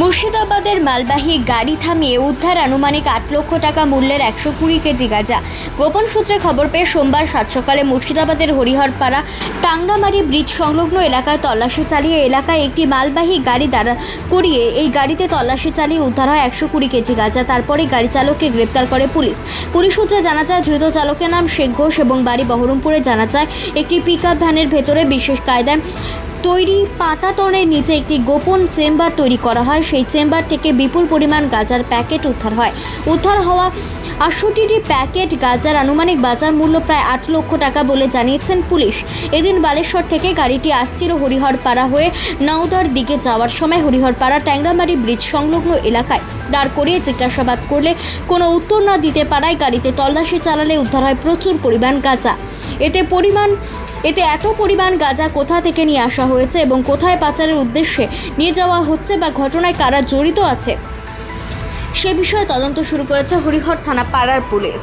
মুর্শিদাবাদের মালবাহী গাড়ি থামিয়ে উদ্ধার আনুমানিক আট লক্ষ টাকা মূল্যের একশো কুড়ি কেজি গাঁজা। গোপন সূত্রে খবর পেয়ে সোমবার সাত সকালে মুর্শিদাবাদের হরিহরপাড়া টাংরামারি ব্রিজ সংলগ্ন এলাকায় তল্লাশি চালিয়ে এলাকায় একটি মালবাহী গাড়ি দাঁড়া করিয়ে এই গাড়িতে তল্লাশি চালিয়ে উদ্ধার হয় একশো কুড়ি কেজি গাঁজা। তারপরে গাড়ি চালককে গ্রেপ্তার করে পুলিশ। পুলিশ সূত্রে জানা যায়, ধৃত চালকের নাম শেখ ঘোষ এবং বাড়ি বহরমপুরে জানা যায়, একটি পিক ভ্যানের ভেতরে বিশেষ কায়দায় তৈরি পাতাতনের নিচে একটি গোপন চেম্বার তৈরি করা হয়। সেই চেম্বার থেকে বিপুল পরিমাণ গাজার প্যাকেট উদ্ধার হয়। উদ্ধার হওয়া আটষট্টিটি প্যাকেট গাঁজার আনুমানিক বাজার মূল্য প্রায় আট লক্ষ টাকা বলে জানিয়েছেন পুলিশ। এদিন বালেশ্বর থেকে গাড়িটি আসছিল হরিহরপাড়া হয়ে নওদার দিকে যাওয়ার সময় হরিহরপাড়া ট্যাংরামারি ব্রিজ সংলগ্ন এলাকায়। দাঁড় করিয়ে জিজ্ঞাসাবাদ করলে কোনো উত্তর না দিতে পারায় গাড়িতে তল্লাশি চালালে উদ্ধার হয় প্রচুর পরিমাণ গাঁজা। এতে পরিমাণ, এতে এত পরিমাণ গাঁজা কোথা থেকে নিয়ে আসা হয়েছে এবং কোথায় পাচারের উদ্দেশ্যে নিয়ে যাওয়া হচ্ছে বা ঘটনায় কারা জড়িত আছে? সে বিষয়ে তদন্ত শুরু করেছে হরিহর থানা পাড়ার পুলিশ।